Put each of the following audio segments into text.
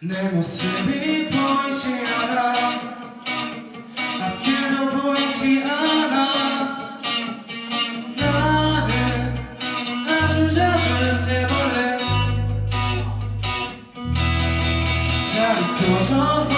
내 모습이 보이지 않아. 앞길도 보이지 않아. 나는 아주 작은 애벌레. 살이 터져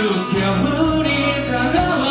죽게 우리 다가와